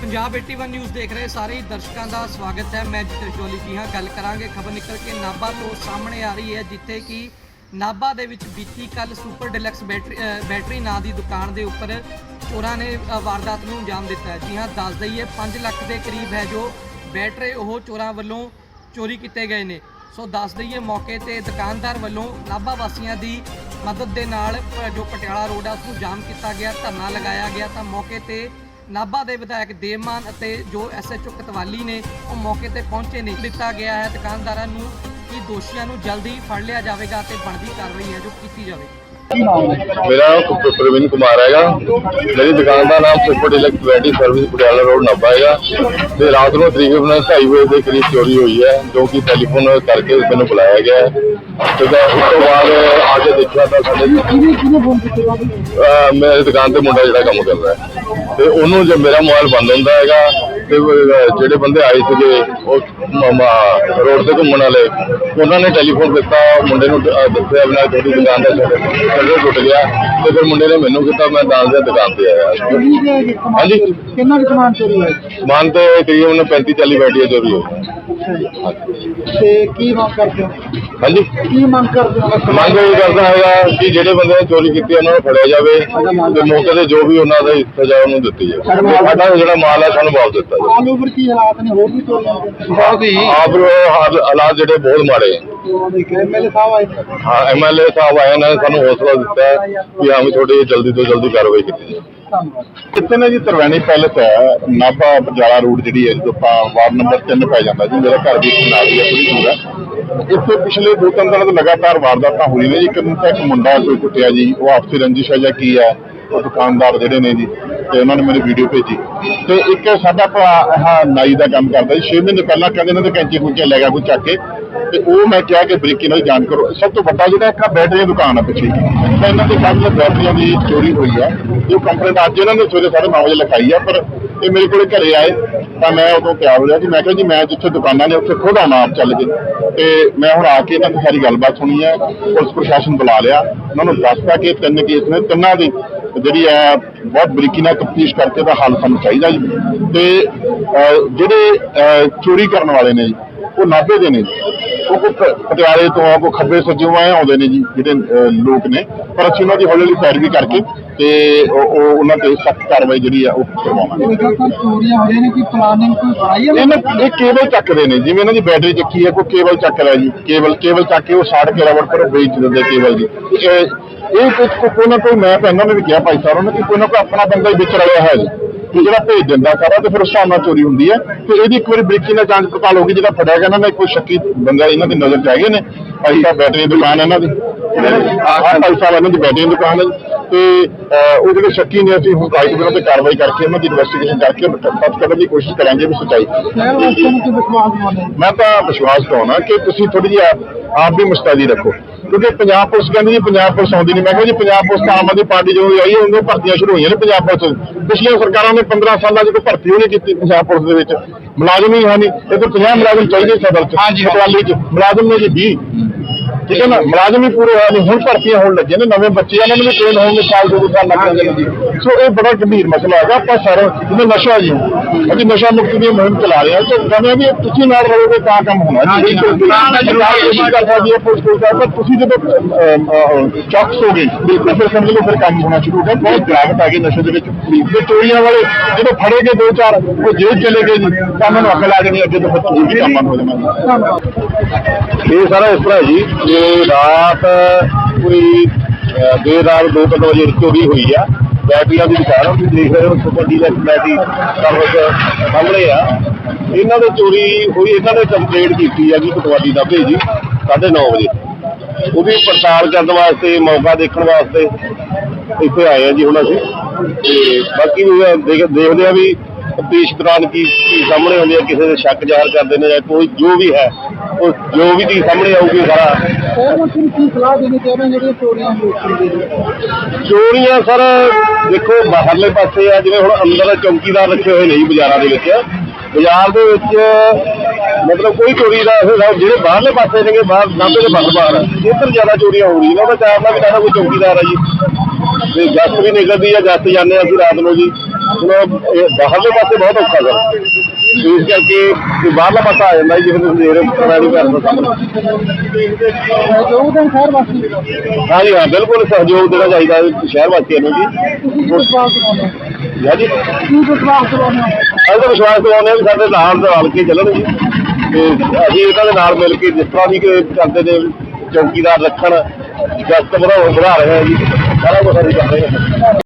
Punjab 81 news ਦੇਖ ਰਹੇ ਸਾਰੇ ਦਰਸ਼ਕਾਂ ਦਾ ਸਵਾਗਤ ਹੈ। ਮੈਂ ਜਿਤਰ ਜੋਲੀ ਜੀ ਹਾਂ। ਗੱਲ ਕਰਾਂਗੇ ਖਬਰ ਨਿਕਲ ਕੇ ਨਾਭਾ ਤੋਂ ਸਾਹਮਣੇ ਆ ਰਹੀ ਹੈ, ਜਿੱਥੇ ਕਿ ਨਾਭਾ ਦੇ ਵਿੱਚ ਬੀਤੀ ਕੱਲ ਸੁਪਰ ਡਿਲੈਕਸ ਬੈਟਰੀ ਬੈਟਰੀ ਨਾਂ ਦੀ ਦੁਕਾਨ ਦੇ ਉੱਪਰ ਚੋਰਾਂ ਨੇ ਵਾਰਦਾਤ ਨੂੰ ਅੰਜਾਮ ਦਿੱਤਾ ਹੈ। ਜੀ ਹਾਂ, ਦੱਸ ਦਈਏ 5 ਲੱਖ ਦੇ ਕਰੀਬ ਹੈ ਜੋ ਬੈਟਰੀ, ਉਹ ਚੋਰਾਂ ਵੱਲੋਂ ਚੋਰੀ ਕੀਤੇ ਗਏ ਨੇ। ਸੋ ਦੱਸ ਦਈਏ, ਮੌਕੇ ਤੇ ਦੁਕਾਨਦਾਰ ਵੱਲੋਂ ਨਾਭਾ ਵਾਸੀਆਂ ਦੀ ਮਦਦ ਦੇ ਨਾਲ ਜੋ ਪਟਿਆਲਾ ਰੋਡ ਆ, ਉਸ ਨੂੰ ਜਾਮ ਕੀਤਾ ਗਿਆ, ਧਰਨਾ ਲਗਾਇਆ ਗਿਆ। ਤਾਂ ਮੌਕੇ ਤੇ ਨਾਭਾ ਦੇ ਵਿਧਾਇਕ ਦੇਵਮਾਨ ਅਤੇ ਜੋ ਐਸਐਚਓ ਕਤਵਾਲੀ ਨੇ ਉਹ ਮੌਕੇ ਤੇ ਪਹੁੰਚੇ ਨੇ, ਦਿੱਤਾ ਗਿਆ ਹੈ। ਦੁਕਾਨਦਾਰਾਂ ਨੂੰ ਕਿ ਦੋਸ਼ੀਆਂ ਨੂੰ ਜਲਦੀ ਫੜ ਲਿਆ ਜਾਵੇਗਾ ਤੇ ਬਣਦੀ ਕਾਰਵਾਈ ਹੈ ਜੋ ਕੀਤੀ ਜਾਵੇਗੀ। ਮੇਰਾ ਨਾਮ ਪ੍ਰਵੀਨ ਕੁਮਾਰ ਹੈਗਾ। ਮੇਰੀ ਦੁਕਾਨ ਦਾ ਨਾਮ super deluxe variety service Patiala road Nabha ਹੈਗਾ। ਤੇ ਰਾਤ ਨੂੰ ਤਕਰੀਬਨ 2:30 ਵਜੇ ਦੇ ਕਰੀਬ ਚੋਰੀ ਹੋਈ ਹੈ, ਜੋ ਕਿ ਟੈਲੀਫੋਨ ਕਰਕੇ ਮੈਨੂੰ ਬੁਲਾਇਆ ਗਿਆ ਹੈ। ਤੇ ਉਸ ਤੋਂ ਬਾਅਦ ਆ ਕੇ ਦੇਖਿਆ ਤਾਂ ਸਾਡੇ ਅਹ ਮੇਰੀ ਦੁਕਾਨ ਤੇ ਮੁੰਡਾ ਜਿਹੜਾ ਕੰਮ ਕਰਦਾ ਹੈ। ਤੇ ਉਹਨੂੰ ਜੇ ਮੇਰਾ ਮੋਬਾਈਲ ਬੰਦ ਹੁੰਦਾ ਹੈਗਾ ਤੇ ਜਿਹੜੇ ਬੰਦੇ ਆਏ ਸੀਗੇ ਉਹ ਰੋਡ ਤੇ ਘੁੰਮਣ ਵਾਲੇ ਉਹਨਾਂ ਨੇ ਟੈਲੀਫੋਨ ਕੀਤਾ ਮੁੰਡੇ ਨੂੰ ਦੱਸਿਆ ਵੀ ਨਾ ਤੁਹਾਡੀ ਦੁਕਾਨ ਦਾ ਸ਼ਟਰ ਟੁੱਟ ਗਿਆ ਤੇ ਫਿਰ ਮੁੰਡੇ ਨੇ ਮੈਨੂੰ ਕੀਤਾ ਮੈਂ ਦਾਲ ਦੀ ਦੁਕਾਨ ਤੇ ਆਇਆ। ਹਾਂਜੀ। ਕਿੰਨਾ ਸਮਾਨ ਚੋਰੀ ਹੋਇਆ ਮਨ ਤੇ ਤਕਰੀਬਨ 35 40 ਬੈਟਰੀਆਂ ਚੋਰੀ ਹੋਈ ਤੇ ਕੀ ਮੰਗ ਕਰਦੇ ਹੋ? ਹਾਂਜੀ। ਕੀ ਮੰਗ ਕਰਦੇ ਹੋ? ਮੰਗ ਇਹ ਕਰਦਾ ਹੈਗਾ ਕਿ ਜਿਹੜੇ ਬੰਦੇ ਨੇ ਚੋਰੀ ਕੀਤੀ ਉਹਨਾਂ ਨੂੰ ਫੜਿਆ ਜਾਵੇ ਤੇ ਮੌਕੇ ਤੇ ਜੋ ਵੀ ਉਹਨਾਂ ਦਾ ਸਜ਼ਾ ਉਹਨੂੰ ਦਿੱਤੀ ਜਾਵੇ। ਸਾਡਾ ਜਿਹੜਾ ਮਾਲ ਹੈ ਸਾਨੂੰ ਵਾਪਸ ਦਿੱਤਾ ਆਲ ਓਵਰ ਕੀ ਹਾਲਾਤ ਨੇ? ਹੋਰ ਵੀ ਚੋਰੀਆਂ ਹੋਈਆਂ ਬਹੁਤ ਹੀ ਆਪ ਹਾਲ- ਹਾਲਾਤ ਜਿਹੜੇ ਬਹੁਤ ਮਾੜੇ ਹੈ ਐਮਐਲਏ ਸਾਹਿਬ ਆਏ ਹਾਂ ਐਮਐਲਏ ਸਾਹਿਬ ਆਏ ਨੇ ਸਾਨੂੰ ਹੌਸਲਾ ਦਿੱਤਾ ਹੈ ਕਿ ਹਾਂ ਵੀ ਤੁਹਾਡੀ ਜਲਦੀ ਤੋਂ ਜਲਦੀ ਕਾਰਵਾਈ ਕੀਤੀ ਜਾਵੇ। ਧੰਨਵਾਦ। ਇੱਥੇ ਨਾ ਜੀ ਤਰਵੈਣੀ ਪੈਲਸ ਹੈ ਨਾਭਾ ਪਟਿਆਲਾ ਰੋਡ ਜਿਹੜੀ ਹੈ ਜਦੋਂ ਆਪਾਂ ਵਾਰਡ ਨੰਬਰ 3 ਪੈ ਜਾਂਦਾ ਜੀ ਮੇਰਾ ਘਰ ਵੀ ਇੱਥੇ ਨਾਲ ਹੀ ਹੈ ਥੋੜੀ ਦੂਰ ਹੈ। ਇੱਥੇ ਪਿਛਲੇ ਦੋ ਤਿੰਨ ਦਿਨਾਂ ਤੋਂ ਲਗਾਤਾਰ ਵਾਰਦਾਤਾਂ ਹੋਈ ਨੇ ਜੀ ਇੱਕ ਨੂੰ ਤਾਂ ਇੱਕ ਮੁੰਡਾ ਕੋਈ ਕੁੱਟਿਆ ਜੀ ਉਹ ਆਪਸੀ ਰੰਜਿਸ਼ ਹੈ ਜਾਂ ਕੀ ਹੈ ਉਹ ਦੁਕਾਨਦਾਰ ਜਿਹੜੇ ਨੇ ਜੀ, ਤੇ ਉਹਨਾਂ ਨੇ ਮੈਨੂੰ ਵੀਡੀਓ ਭੇਜੀ। ਤੇ ਇੱਕ ਸਾਡਾ ਭਰਾ ਹਾਂ ਨਾਈ ਦਾ ਕੰਮ ਕਰਦਾ ਜੀ 6 ਮਹੀਨੇ ਪਹਿਲਾਂ ਕਹਿੰਦੇ ਇਹਨਾਂ ਦੇ ਕੈਂਚੀ ਕੁੰਚੇ ਲੈ ਗਿਆ ਕੋਈ ਚੱਕ ਕੇ। ਤੇ ਉਹ ਮੈਂ ਕਿਹਾ ਕਿ ਬ੍ਰੇਕੀ ਨਾਲ ਜਾਣ ਕਰੋ। ਸਭ ਤੋਂ ਵੱਡਾ ਜਿਹੜਾ ਇੱਕ ਬੈਟਰੀ ਦੀ ਦੁਕਾਨ ਆ ਪਿੱਛੇ ਤਾਂ ਇਹਨਾਂ ਦੇ ਕੱਲ ਬੈਟਰੀਆਂ ਦੀ ਚੋਰੀ ਹੋਈ ਆ। ਜੋ ਕੰਪਲੇਂਟ ਅੱਜ ਇਹਨਾਂ ਨੇ ਸਵੇਰੇ 9:30 ਵਜੇ ਲਿਖਾਈ ਆ, ਪਰ ਇਹ ਮੇਰੇ ਕੋਲੇ ਘਰੇ ਆਏ, ਤਾਂ ਮੈਂ ਉਦੋਂ ਤਿਆਰ ਹੋ ਰਿਹਾ ਕਿ ਮੈਂ ਕਿਹਾ ਜੀ, ਮੈਂ ਜਿੱਥੇ ਦੁਕਾਨਾਂ ਨੇ, ਉੱਥੇ ਖੁਦ ਆਉਣਾ ਆਪ ਚੱਲ ਕੇ। ਤੇ ਮੈਂ ਹੁਣ ਆ ਕੇ ਇਹਨਾਂ ਦੀ ਸਾਰੀ ਗੱਲਬਾਤ ਸੁਣੀ ਹੈ ਪੁਲਿਸ ਪ੍ਰਸ਼ਾਸਨ ਬੁਲਾ ਲਿਆ। ਉਹਨਾਂ ਨੂੰ ਦੱਸਤਾ ਕਿ ਤਿੰਨ ਕੇਸ ਨੇ। ਤਿੰਨਾਂ ਦੇ ਜਿਹੜੀ ਹੈ, ਬਹੁਤ ਬਰੀਕੀ ਨਾਲ ਤਫਤੀਸ਼ ਕਰਕੇ ਦਾ ਹੱਲ ਸਾਨੂੰ ਚਾਹੀਦਾ ਜੀ। ਤੇ ਜਿਹੜੇ ਚੋਰੀ ਕਰਨ ਵਾਲੇ ਨੇ ਜੀ ਉਹ ਨਾਭੇ ਦੇ ਨੇ। ਜੀ ਉਹ ਕੋਈ ਪਟਿਆਲੇ ਤੋਂ ਆ ਕੋਈ ਖੱਬੇ ਸੱਜੋਂ ਆਏ ਆਉਂਦੇ ਨੇ ਜੀ ਜਿਹੜੇ ਲੋਕ ਨੇ। ਪਰ ਅਸੀਂ ਉਹਨਾਂ ਦੀ ਹੌਲੀ ਹੌਲੀ ਪੈਰਵੀ ਕਰਕੇ ਤੇ ਉਹ ਉਹ ਉਹਨਾਂ ਤੇ ਸਖਤ ਕਾਰਵਾਈ ਜਿਹੜੀ ਆ ਉਹ ਕਰਵਾਵਾਂਗੇ। ਕੋਈ ਨੇ ਪਲਾਨਿੰਗ ਕੋਈ ਬਣਾਈ ਹੈ ਇਹਨਾਂ ਇਹ ਕੇਬਲ ਚੱਕਦੇ ਨੇ। ਜਿਵੇਂ ਇਹਨਾਂ ਦੀ ਬੈਟਰੀ ਚੱਕੀ ਹੈ ਕੋਈ ਕੇਬਲ ਚੱਕ ਰਿਹਾ ਜੀ। ਕੇਬਲ ਕੇਬਲ ਚੱਕ ਕੇ ਉਹ ਸਾੜ ਕੇ ਰਬੜ ਪਰ ਵੇਚ ਦਿੰਦੇ ਕੇਬਲ ਜੀ। ਇਹ ਇਹ ਕੁਝ ਕੋ- ਕੋਈ ਨਾ ਕੋਈ ਮੈਂ ਤਾਂ ਇਹਨਾਂ ਨੂੰ ਵੀ ਕਿਹਾ ਭਾਈ ਸਾਹਿਬ ਉਹਨਾਂ ਕਿ ਕੋਈ ਨਾ ਕੋਈ ਆਪਣਾ ਬੰਦਾ ਹੀ ਵਿੱਚ ਰਲਿਆ ਹੈ ਜੀ। ਤੇ ਜਿਹੜਾ ਭੇਜ ਦਿੰਦਾ ਸਾਰਾ ਤੇ ਫਿਰ ਉਸ ਹਿਸਾਬ ਨਾਲ ਚੋਰੀ ਹੁੰਦੀ ਹੈ। ਤੇ ਇਹਦੀ ਇੱਕ ਵਾਰੀ ਬਰੀਕੀ ਨਾਲ ਜਾਂਚ ਪੜਤਾਲ ਹੋ ਗਈ ਜਿਹੜਾ ਫੜਿਆ ਗਿਆ ਇਹਨਾਂ ਨੇ ਕੋਈ ਸ਼ੱਕੀ ਬੰਦਾ ਇਹਨਾਂ ਦੀ ਨਜ਼ਰ ਚ ਹੈਗੇ ਨੇ। ਭਾਈ ਸਾਹਿਬ ਬੈਟਰੀ ਦੀ ਦੁਕਾਨ ਹੈ ਇਹਨਾਂ ਦੀ। ਆਹ ਭਾਈ ਸਾਹਿਬ ਇਹਨਾਂ ਦੀ ਬੈਟਰੀ ਦੀ ਦੁਕਾਨ ਹੈ। ਤੇ ਉਹ ਜਿਹੜੇ ਸ਼ੱਕੀ ਨੇ ਅਸੀਂ ਹੁਣ ਕਾਇਦ ਬਿਨਾਂ ਤੇ ਕਾਰਵਾਈ ਕਰਕੇ ਉਹਨਾਂ ਦੀ ਇਨਵੈਸਟੀਗੇਸ਼ਨ ਕਰਕੇ ਪਤਾ ਕਰਨ ਦੀ ਕੋਸ਼ਿਸ਼ ਕਰਾਂਗੇ ਵੀ ਸੱਚਾਈ। ਮੈਂ ਤਾਂ ਵਿਸ਼ਵਾਸ ਕਰਾਉਣਾ ਕਿ ਤੁਸੀਂ ਥੋੜੀ ਜਿਹੀ ਆਪ- ਆਪ ਵੀ ਮੁਸਤੈਦੀ ਰੱਖੋ। ਕਿਉਂਕਿ ਪੰਜਾਬ ਪੁਲਿਸ ਕਹਿੰਦੀ ਜੀ ਪੰਜਾਬ ਪੁਲਿਸ ਆਉਂਦੀ ਨਹੀਂ। ਮੈਂ ਕਿਹਾ ਜੀ ਪੰਜਾਬ ਪੁਲਿਸ ਤਾਂ ਆਮ ਆਦਮੀ ਪਾਰਟੀ ਜਦੋਂ ਆਈ ਉਦੋਂ ਭਰਤੀਆਂ ਸ਼ੁਰੂ ਹੋਈਆਂ ਨੇ ਪੰਜਾਬ ਪੁਲਿਸ। ਪਿਛਲੀਆਂ ਸਰਕਾਰਾਂ ਨੇ 15 ਸਾਲਾਂ 'ਚ ਕੋਈ ਭਰਤੀ ਨਹੀਂ ਕੀਤੀ ਪੰਜਾਬ ਪੁਲਿਸ ਦੇ ਵਿੱਚ। ਮੁਲਾਜ਼ਮ ਹੀ ਹੈ ਨਹੀਂ। ਇਹ ਤਾਂ 50 ਮੁਲਾਜ਼ਮ ਚਾਹੀਦੇ ਸਦਰ 'ਚ ਪਟਵਾਲੀ 'ਚ। ਮੁਲਾਜ਼ਮ ਨੇ ਜੀ 20 ਠੀਕ ਹੈ ਨਾ? ਮੁਲਾਜ਼ਮ ਹੀ ਪੂਰੇ ਹੋਏ ਨਹੀਂ ਹੁਣ ਭਰਤੀਆਂ ਹੋਣ ਲੱਗੇ ਨੇ। ਨਵੇਂ ਬੱਚੇ ਇਹਨਾਂ ਨੂੰ ਵੀ ਟ੍ਰੇਨ ਹੋਣ ਦੇ ਸਾਲ ਦੋ ਸਾਲ ਲੱਗ ਜਾਂਦੇ ਨੇ ਜੀ। ਸੋ ਇਹ ਬੜਾ ਗੰਭੀਰ ਮਸਲਾ ਹੈਗਾ। ਆਪਾਂ ਸਾਰਾ ਜਿਹਨੇ ਨਸ਼ਾ ਜੀ ਅਸੀਂ ਨਸ਼ਾ ਮੁਕਤੀ ਦੀ ਮੁਹਿੰਮ ਚਲਾ ਰਹੇ ਹਾਂ ਤੇ ਕਹਿੰਦੇ ਵੀ ਤੁਸੀਂ ਨਾਲ ਰਹੋਗੇ ਤਾਂ ਕੰਮ ਹੋਣਾ ਜੀ। ਕੋਸ਼ਿਸ਼ ਕਰ ਸਕਦੀ ਹੈ ਪੁਲਿਸ ਕੋਲ ਪਰ ਤੁਸੀਂ ਜਦੋਂ ਚੌਕਸ ਹੋ ਗਏ ਬਿਲਕੁਲ ਫਿਰ ਸਮਝ ਲਓ ਫਿਰ ਕੰਮ ਹੋਣਾ ਸ਼ੁਰੂ ਹੋ ਗਿਆ। ਬਹੁਤ ਗਿਰਾਵਟ ਆ ਗਈ ਨਸ਼ੇ ਦੇ ਵਿੱਚ। ਤੇ ਚੋਰੀਆਂ ਵਾਲੇ ਜਦੋਂ ਫੜੇ ਗਏ ਦੋ ਚਾਰ ਉਹ ਜੇਲ੍ਹ ਚਲੇ ਗਏ ਜੀ। ਤਾਂ ਉਹਨਾਂ ਨੂੰ ਅਕਲ ਆ ਜਾਣੀ ਅੱਗੇ ਤੋਂ ਫਿਰ ਤੁਸੀਂ ਵੀ ਕੰਮ ਹੋ ਜਾਣਾ ਇਹ ਸਾਰਾ ਇਸ ਤਰ੍ਹਾਂ ਜੀ ਇਹ ਰਾਤ ਅਹ, ਦੇਰ ਰਾਤ ਦੋ ਤਿੰਨ ਵਜੇ ਚੋਰੀ ਹੋਈ ਆ ਬੈਟਰੀਆਂ ਦੀ ਦੁਕਾਨ ਆ, ਤੁਸੀਂ ਦੇਖ ਰਹੇ ਹੋ ਸੁਪਰ ਡੀਲਕਸ ਬੈਟਰੀ ਸਰਵਿਸ ਸਾਹਮਣੇ ਆ। ਇਹਨਾਂ ਦੇ ਚੋਰੀ ਹੋਈ ਇਹਨਾਂ ਨੇ ਕੰਪਲੇਂਟ ਕੀਤੀ ਆ ਜੀ ਪਟਵਾਰੀ ਦਾ ਭੇਜੀ 9:30 ਵਜੇ। ਉਹਦੀ ਪੜਤਾਲ ਕਰਨ ਵਾਸਤੇ ਮੌਕਾ ਦੇਖਣ ਵਾਸਤੇ ਇੱਥੇ ਆਏ ਆ ਜੀ ਹੁਣ ਅਸੀਂ। ਤੇ ਬਾਕੀ ਦੇਖ- ਦੇਖਦੇ ਆ ਵੀ ਤਫਤੀਸ਼ ਦੌਰਾਨ ਕੀ ਕੀ ਸਾਹਮਣੇ ਆਉਂਦੀ ਹੈ ਕਿਸੇ ਦੇ ਸ਼ੱਕ ਜ਼ਾਹਰ ਕਰਦੇ ਨੇ ਜਾਂ ਕੋਈ ਜੋ ਵੀ ਹੈ ਉਹ ਜੋ ਵੀ ਚੀਜ਼ ਸਾਹਮਣੇ ਆਊਗੀ ਸਾਰਾ। ਸ਼ਹਿਰ ਵਾਸੀਆਂ ਨੂੰ ਕੀ ਸਲਾਹ ਦੇਣੀ ਚਾਹੁੰਦੇ ਹੋ ਜਿਹੜੀਆਂ ਚੋਰੀਆਂ ਸਰ ਦੇਖੋ ਬਾਹਰਲੇ ਪਾਸੇ ਆ ਜਿਵੇਂ ਹੁਣ ਅੰਦਰ ਚੌਕੀਦਾਰ ਰੱਖੇ ਹੋਏ ਨਹੀਂ ਬਾਜ਼ਾਰਾਂ ਦੇ ਵਿੱਚ। ਬਾਜ਼ਾਰ ਦੇ ਵਿੱਚ ਮਤਲਬ ਕੋਈ ਚੋਰੀ ਦਾ ਜਿਹੜੇ ਬਾਹਰਲੇ ਪਾਸੇ ਨੇਗੇ ਬਾਹਰ ਨਾਭੇ ਦੇ ਬਾਹਰ ਬਾਹਰ ਇੱਧਰ ਜ਼ਿਆਦਾ ਚੋਰੀਆਂ ਹੋ ਰਹੀਆਂ ਨੇ। ਉਹਦਾ ਕਾਰਨ ਆ ਵੀ ਕੋਈ ਚੌਕੀਦਾਰ ਆ ਜੀ। ਤੇ ਗਸਤ ਵੀ ਨਿਕਲਦੀ ਆ ਗਸਤ ਜਾਂਦੇ ਆ ਅਸੀਂ ਰਾਤ ਨੂੰ ਜੀ। ਬਾਹਰਲੇ ਪਾਸੇ ਬਹੁਤ ਔਖਾ ਸਰ ਇਸ ਕਰਕੇ ਜੇ ਬਾਹਰਲਾ ਪਾਸਾ ਆ ਜਾਂਦਾ ਜੀ, ਜਿਵੇਂ ਤੁਸੀਂ ਦੇਖ ਰਹੇ ਹੋ ਪੁਰਾਣੀ ਘਰ ਦਾ ਸਾਹਮਣੇ। ਸਹਿਯੋਗ ਦੇਣ ਸ਼ਹਿਰ ਵਾਸੀ ਹਾਂਜੀ ਹਾਂ ਬਿਲਕੁਲ ਸਹਿਯੋਗ ਦੇਣਾ ਚਾਹੀਦਾ ਸ਼ਹਿਰ ਵਾਸੀਆਂ ਨੂੰ ਜੀ। ਤੁਸੀਂ ਕੀ ਵਿਸ਼ਵਾਸ ਦਿਵਾਉਂਦੇ ਹੋ। ਹਾਂਜੀ ਕੀ ਵਿਸ਼ਵਾਸ ਦਿਵਾਉਂਦੇ ਹੋ। ਅਸੀਂ ਤਾਂ ਵਿਸ਼ਵਾਸ ਹਾਂ ਵੀ ਸਾਡੇ ਨਾਲ ਰਲ ਕੇ ਚੱਲਣ ਜੀ। ਤੇ ਅਸੀਂ ਇਹਨਾਂ ਦੇ ਨਾਲ ਮਿਲ ਕੇ ਜਿਸ ਤਰ੍ਹਾਂ ਵੀ ਕਰਦੇ ਨੇ ਚੌਕੀਦਾਰ ਰੱਖਣ ਗਸ਼ਤ ਵਧਾਉਣ ਵਧਾ ਰਹੇ ਹਾਂ ਜੀ। ਸਾਰਾ ਕੁਝ ਅਸੀਂ ਕਰ ਰਹੇ ਹਾਂ।